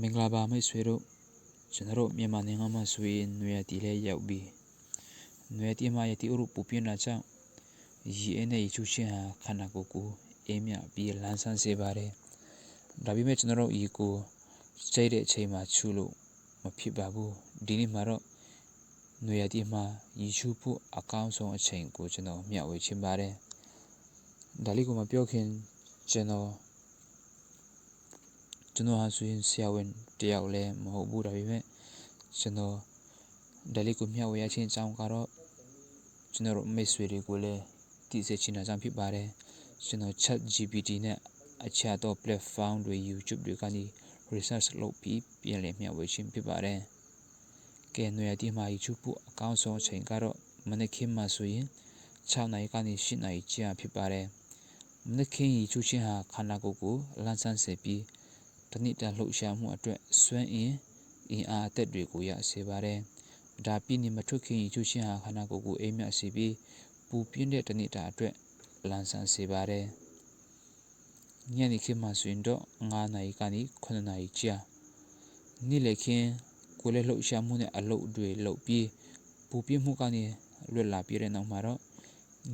မင်္ဂလာပါမိတ်ဆွေတို့ကျွန်တော်တို့မြန်မာနိုင်ငံမှာဆိုရင်နွေရာသီလည်းရောက်ပြီနွေရာသီမှာရတီဥရုပူပြင်းတာကြောင့်ရေအင်းနဲ့ရေချိုးခြင်းဟာခန္ဓာကိုယ်ကိုအင်းမြပြီးလန်းဆန်းစေပါတယ်ဒါပေမဲ့ကျွန်တော်တို့ဤကိုစိတ်တဲ့အချိန်မှာချူလို့မဖြစ်ပါဘူးဒီနေ့မှာတော့နွေရာသီမှာရေချိုးဖို့အကောင်းဆုံးအချိန်ကိုကျွန်တော်မျှဝေချင်ပါတယ်ဒါလေးကိုမပြောခင်ကျွန်တော် ကျွန်တော်ဟာဆိုရင်ဆရာဝန်တယောက်လည်းမဟုတ်ဘူးဒါပေမဲ့ကျွန်တော်ဒါလေးကိုမျှဝေရခြင်းအကြောင်းကတော့ကျွန်တော်မိတ်ဆွေတွေကိုလည်းသိစေချင်တာကြောင့်ဖြစ်ပါတယ်ကျွန်တော် chat GPT နဲ့အခြားသော platform တွေ YouTube တွေကနေ research လုပ်ပြီးပြန်လည်မျှဝေခြင်းဖြစ်ပါတယ်ကဲနွေရာသီမှာ YouTube အကောင်းဆုံးအချိန်ကတော့မနက်ခင်းမှာဆိုရင်6နာရီကနေ8နာရီကြာဖြစ်ပါတယ်မနက်ခင်းရီချူချင်းဟာခန္ဓာကိုယ်ကိုလန်းဆန်းစေပြီး တစ်နှစ်တာလှုပ်ရှားမှုအတွက်စွမ်းအင်အင်အားအသက်တွေကိုရစေပါတယ်။ဒါပြီးနေမထွက်ခင်ကျူးရှင်ဟာခန္ဓာကိုယ်ကိုအိမ်မြစေပြီးပူပြင်းတဲ့တစ်နှစ်တာအတွက်လန်းဆန်းစေပါတယ်။ညနေခင်းမှဆိုရင်တော့9နာရီကနေ9နာရီကြာနေ့လည်ခင်းကိုယ်လည်းလှုပ်ရှားမှုနဲ့အလုပ်တွေလုပ်ပြီးပူပြင်းမှုကနေလွတ်လာပြည့်တဲ့နောက်မှာတော့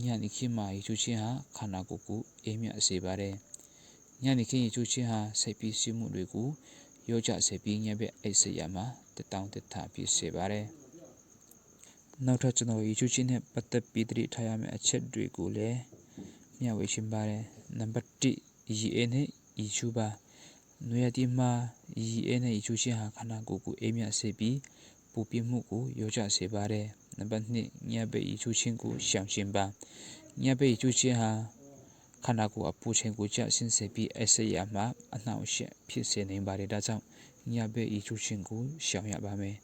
ညနေခင်းမှကျူးရှင်ဟာခန္ဓာကိုယ်ကိုအိမ်မြစေပါတယ်။ ညနေခင်းရေချိုးခြင်းဟာစိတ်ပြီးစီးမှုတွေကိုရောကြစေပြီးညဘက်အိတ်စရာမှာတတောင်းတထဖြစ်စေပါတယ်။နောက်ထပ်ကျွန်တော်ရေချိုးခြင်းနဲ့ပတ်သက်ပြီးတတိထားရမယ့်အချက်တွေကိုလည်းမျှဝေရှင်းပါတယ်။နံပါတ်1ရေအေးနဲ့ရေချိုးပါနွေရတိမှာရေအေးနဲ့ရေချိုးခြင်းဟာခန္ဓာကိုယ်ကိုအေးမြစေပြီးပူပြင်းမှုကိုရောကြစေပါတယ်။နံပါတ်2ညဘက်ရေချိုးခြင်းကိုရှောင်ခြင်းပါညဘက်ရေချိုးခြင်းဟာ ခန္ဓာကိုယ်အပူချိန်ကိုကျဆင်းစေပြီးအဆိပ်ရမှာအနှောင့်အယှက်ဖြစ်စေနိုင်ပါတယ်ဒါကြောင့်ညဘက်ဤကျူးခြင်းကိုရှောင်ရပါမယ်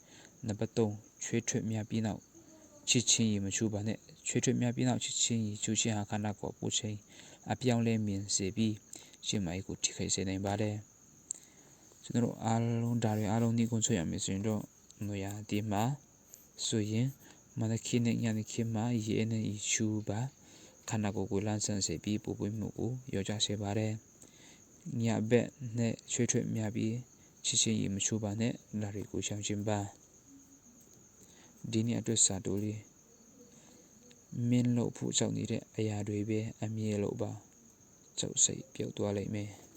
နံပါတ်3ချွေးထွက်များပြီးနောက်ချစ်ချင်းရေမချူပါနဲ့ချွေးထွက်များပြီးနောက်ချစ်ချင်းရေကျူးခြင်းဟာခန္ဓာကိုယ်အပူချိန်အပြောင်းလဲမြင်စေပြီးရှင်မိုင်ကိုထိခိုက်စေနိုင်ပါတယ်ကျွန်တော်အားလုံးဒါတွေအားလုံးဒီကွန်ဆွေရမယ်ဆိုရင်တော့နွေရာဒီမှာဆိုရင်မနက်ခင်းနဲ့ညနေခင်းမှာရေနဲ့ချူပါ ခန္ဓာကိုယ်ကိုလန်းဆန်းစေပြီးပူပွေးမှုကိုရောကြစေပါတယ်။ညဘက်နဲ့ချွေးထွေးများပြီးချစ်ချင်းရီမချိုးပါနဲ့ဒါတွေကိုရှောင်ခြင်းပါဒီနေ့အတွက်စာတိုးလေးမင်းလို့ဖို့ကြောက်နေတဲ့အရာတွေပဲအမြဲလို့ပါကြောက်စိတ်ပြုတ်သွားလိမ့်မယ်။